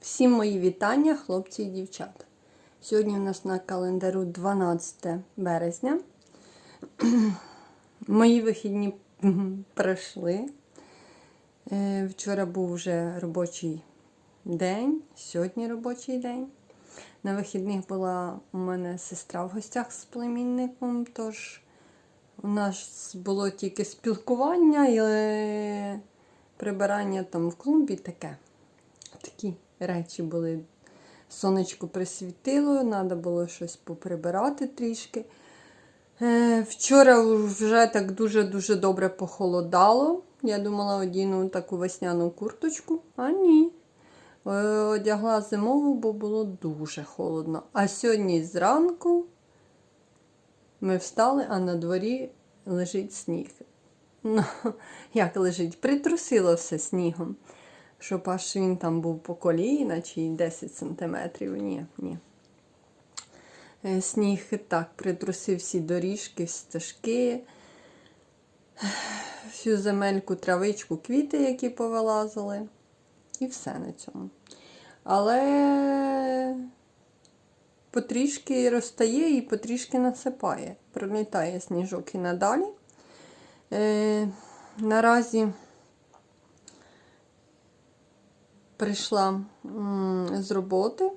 Всім мої вітання, хлопці і дівчата. Сьогодні у нас на календару 12 березня. Мої вихідні пройшли. Е, Вчора був вже робочий день, сьогодні робочий день. На вихідних була у мене сестра в гостях з племінником, тож у нас було тільки спілкування і е, прибирання там в клумбі таке. Такі речі були. Сонечко присвітило, треба було щось поприбирати трішки. Е, Вчора вже так дуже-дуже добре похолодало. Я думала, одіну таку весняну курточку, а ні. Е, Одягла зимову, бо було дуже холодно. А сьогодні зранку ми встали, а на дворі лежить сніг. Ну, як лежить? Притрусило все снігом. Щоб аж він там був по коліна чи 10 сантиметрів. Ні, ні. Е, Сніг так притрусив всі доріжки, стежки, всю земельку, травичку, квіти, які повилазили. І все на цьому. Але потрішки розтає і потрішки насипає. Пролітає сніжок і надалі. Е, наразі прийшла з роботи,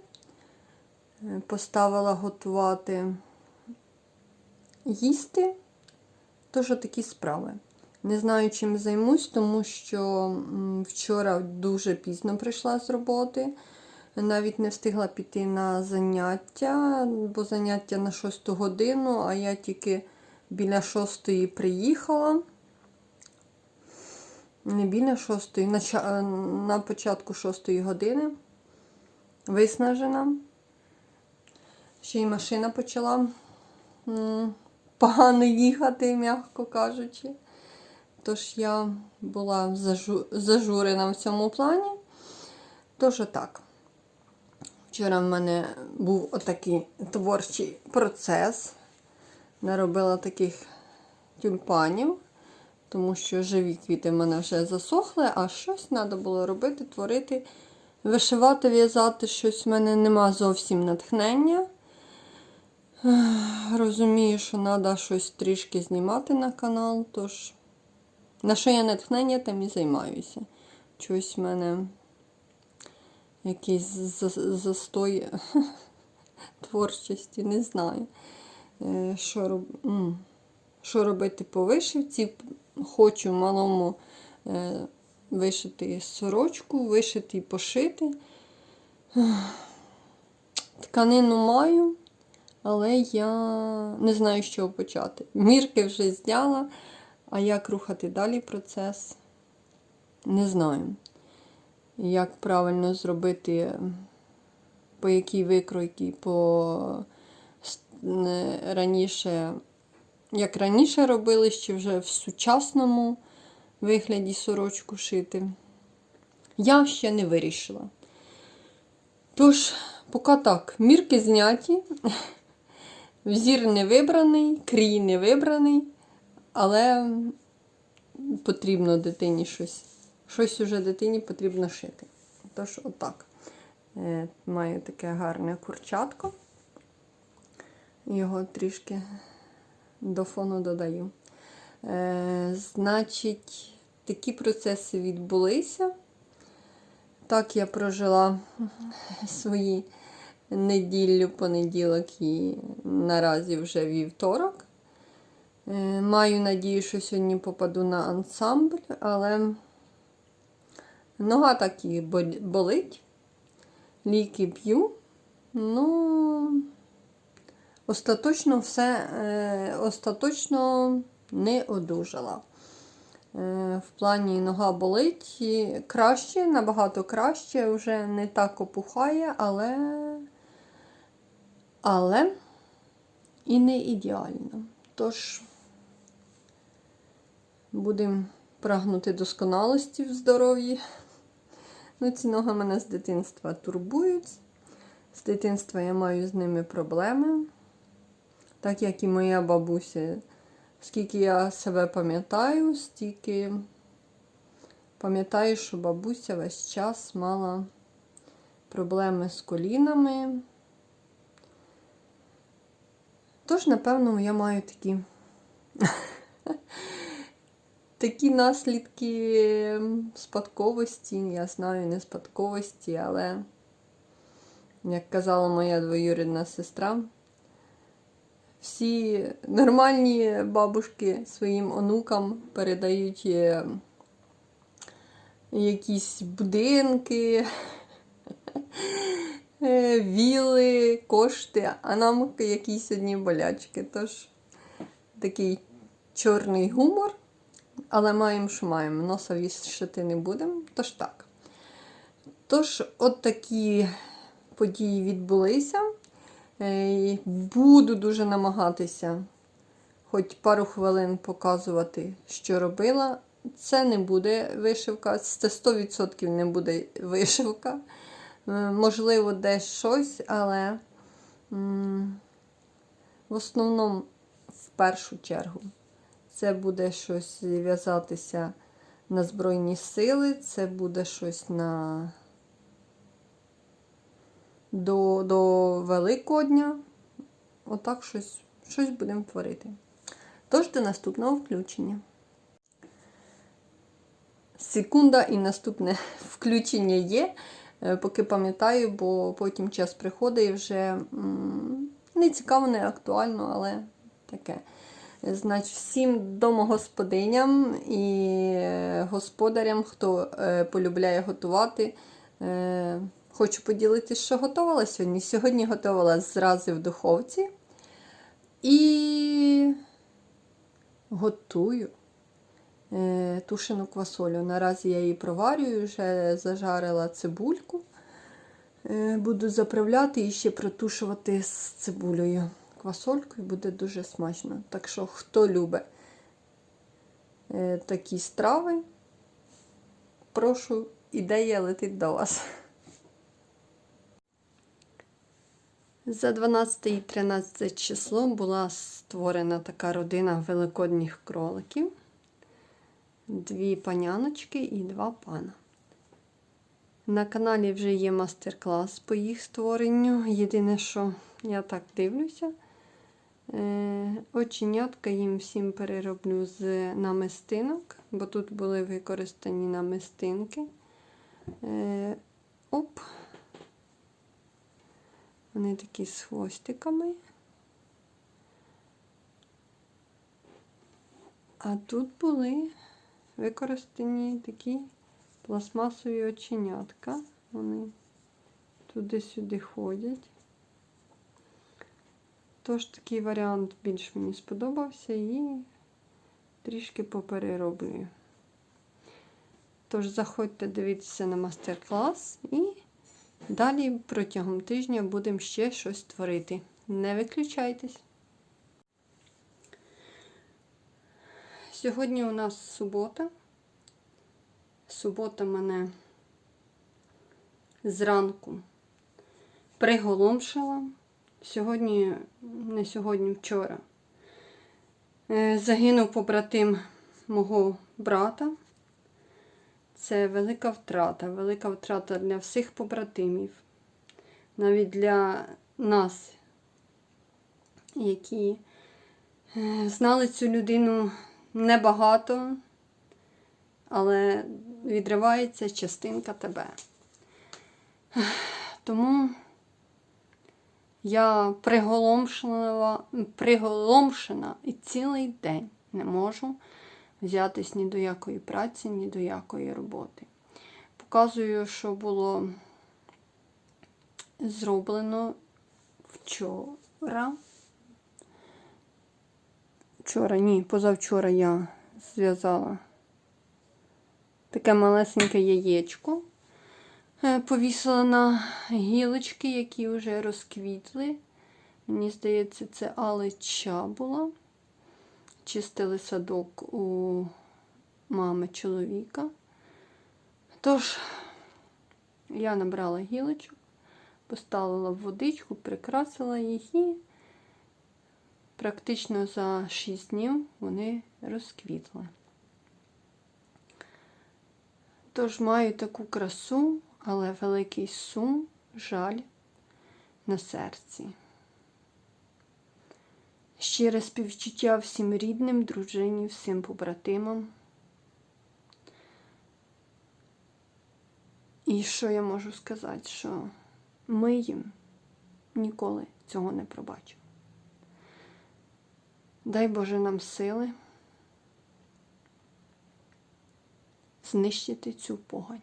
е, поставила готувати їсти. Тож такі справи. Не знаю, чим займусь, тому що вчора дуже пізно прийшла з роботи. Навіть не встигла піти на заняття, бо заняття на 6 годину, а я тільки біля 6 приїхала. Не біля 6, на, ча- на початку 6 години. Виснажена. Ще й машина почала погано їхати, м'яко кажучи. Тож я була зажу- зажурена в цьому плані. Тож отак. Вчора в мене був отакий творчий процес. Наробила таких тюльпанів, тому що живі квіти в мене вже засохли, а щось треба було робити, творити, вишивати, в'язати щось в мене нема зовсім натхнення. Розумію, що треба щось трішки знімати на канал, тож на що я натхнення, тим і займаюся. Чогось в мене якийсь застой творчості, не знаю. Е, Що, роб... що робити по вишивці? Хочу малому е, вишити сорочку, вишити і пошити. Тканину маю, але я не знаю, з чого почати. Мірки вже зняла, а як рухати далі процес, не знаю. Як правильно зробити, по якій викройці, по раніше, як раніше робили, чи вже в сучасному вигляді сорочку шити. Я ще не вирішила. Тож, поки так, мірки зняті, взір не вибраний, крій не вибраний, але потрібно дитині щось. Щось уже дитині потрібно шити. Тож, отак. Е, Маю таке гарне курчатко. Його трішки до фону додаю. Е, значить, такі процеси відбулися. Так я прожила свої неділю, понеділок і наразі вже вівторок. Е, Маю надію, що сьогодні попаду на ансамбль, але нога так і болить. Ліки п'ю. Ну, остаточно все, е, остаточно не одужала. Е, В плані нога болить і краще, набагато краще, вже не так опухає, але, але і не ідеально. Тож будемо прагнути досконалості в здоров'ї. Ну, ці ноги мене з дитинства турбують. З дитинства я маю з ними проблеми. Так як і моя бабуся. Скільки я себе пам'ятаю, стільки пам'ятаю, що бабуся весь час мала проблеми з колінами. Тож, напевно, я маю такі, такі наслідки спадковості, я знаю, не спадковості, але, як казала моя двоюрідна сестра, всі нормальні бабушки своїм онукам передають е, якісь будинки, е, віли, кошти, а нам якісь одні болячки. Тож такий чорний гумор, але маємо, що маємо. Носа вішати не будемо, тож так. Тож, от такі події відбулися. Е, Буду дуже намагатися хоч пару хвилин показувати, що робила. Це не буде вишивка, це 100% не буде вишивка. Е, Можливо, десь щось, але в основному, в першу чергу, це буде щось в'язатися на Збройні сили, це буде щось на до, до Великодня. Отак щось, щось будемо творити. Тож до наступного включення. Секунда і наступне включення є, е, поки пам'ятаю, бо потім час приходить і вже не цікаво, не актуально, але таке. Значить, всім домогосподиням і е, господарям, хто е, полюбляє готувати. Хочу поділитися, що готувала сьогодні. Сьогодні готувала зрази в духовці і готую е, тушену квасолю. Наразі я її проварюю, вже зажарила цибульку. Е, буду заправляти і ще протушувати з цибулею. Квасолькою буде дуже смачно. Так що, хто любить е, такі страви, прошу, ідея летить до вас. За 12 і 13 число була створена така родина великодніх кроликів. Дві паняночки і два пана. На каналі вже є мастер-клас по їх створенню. Єдине, що я так дивлюся, е, оченятка їм всім перероблю з намистинок, бо тут були використані намистинки. Е, Оп. Вони такі з хвостиками. А тут були використані такі пластмасові оченятка. Вони туди-сюди ходять. Тож такий варіант більш мені сподобався і трішки поперероблюю. Тож заходьте дивитися на мастер-клас і Далі протягом тижня будемо ще щось творити. Не виключайтесь. Сьогодні у нас субота. Субота мене зранку приголомшила. Сьогодні, не сьогодні, вчора. Е, Загинув побратим мого брата. Це велика втрата, велика втрата для всіх побратимів, навіть для нас, які е, знали цю людину небагато, але відривається частинка тебе. Тому я приголомшена, приголомшена і цілий день не можу взятись ні до якої праці, ні до якої роботи. Показую, що було зроблено вчора. Вчора, ні, позавчора я зв'язала таке малесеньке яєчко. Е, повісила на гілочки, які вже розквітли. Мені здається, це алеча була чистили садок у мами чоловіка. Тож, я набрала гілочок, поставила в водичку, прикрасила їх і практично за 6 днів вони розквітли. Тож маю таку красу, але великий сум жаль на серці. Щире співчуття всім рідним, дружині, всім побратимам. І що я можу сказати, що ми їм ніколи цього не пробачимо. Дай Боже нам сили знищити цю погань.